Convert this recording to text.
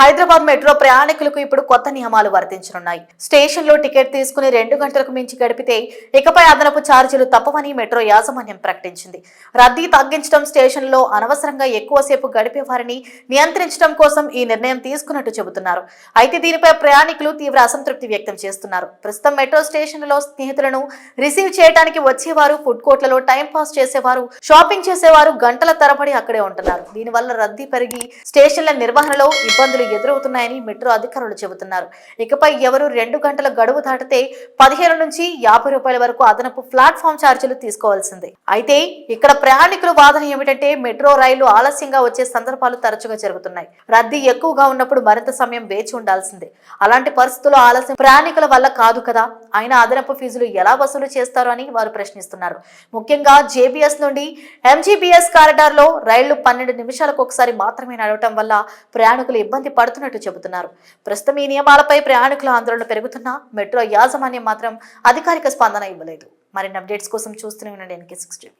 Hyderabad metro ప్రయాణికులకు ఇప్పుడు కొత్త నియమాలు వర్తించనున్నాయి. స్టేషన్లో టికెట్ తీసుకుని రెండు గంటలకు మించి గడిపితే ఇకపై అదనపు ఛార్జీలు తప్పవని మెట్రో యాజమాన్యం ప్రకటించింది. రద్దీ తగ్గించడం స్టేషన్లో అనవసరంగా ఎక్కువసేపు గడిపే వారిని నియంత్రించడం కోసం ఈ నిర్ణయం తీసుకున్నట్టు చెబుతున్నారు. అయితే దీనిపై ప్రయాణికులు తీవ్ర అసంతృప్తి వ్యక్తం చేస్తున్నారు. ప్రస్తుతం మెట్రో స్టేషన్లలో స్నేహితులను రిసీవ్ చేయడానికి వచ్చేవారు ఫుడ్ కోర్ట్లలో టైం పాస్ చేసేవారు షాపింగ్ చేసేవారు గంటల తరబడి అక్కడే ఉంటున్నారు. దీనివల్ల రద్దీ పెరిగి స్టేషన్ల నిర్వహణలో ఇబ్బందులు ఎదురవుతున్నాయని మెట్రో అధికారులు చెబుతున్నారు. ఇకపై ఎవరు రెండు గంటల గడువు దాటితే పదిహేను నుంచి యాభై రూపాయల వరకు అదనపు ప్లాట్ఫామ్ ఛార్జీలు తీసుకోవాల్సిందే. అయితే ఇక్కడ ప్రయాణికుల వాదన ఏమిటంటే మెట్రో రైలు ఆలస్యంగా వచ్చే సందర్భాలు తరచుగా జరుగుతున్నాయి. రద్దీ ఎక్కువగా ఉన్నప్పుడు మరింత సమయం వేచి ఉండాల్సిందే. అలాంటి పరిస్థితుల్లో ఆలస్యం ప్రయాణికుల వల్ల కాదు కదా? అయినా అదనపు ఫీజులు ఎలా వసూలు చేస్తారు అని వారు ప్రశ్నిస్తున్నారు. ముఖ్యంగా జేబీఎస్ నుండి ఎంజీబీఎస్ కారిడార్లో రైళ్ళు పన్నెండు నిమిషాలకు ఒకసారి మాత్రమే నడవటం వల్ల ప్రయాణికులు ఇబ్బంది పడుతున్నట్టు చెబుతున్నారు. ప్రస్తుతం ఈ నియమాలపై ప్రయాణికుల ఆందోళన పెరుగుతున్నా మెట్రో యాజమాన్యం మాత్రం అధికారిక స్పందన ఇవ్వలేదు. మరిన్ని అప్డేట్స్ కోసం చూస్తూనే ఉండండి ఎన్కే సిక్స్ టీవీ.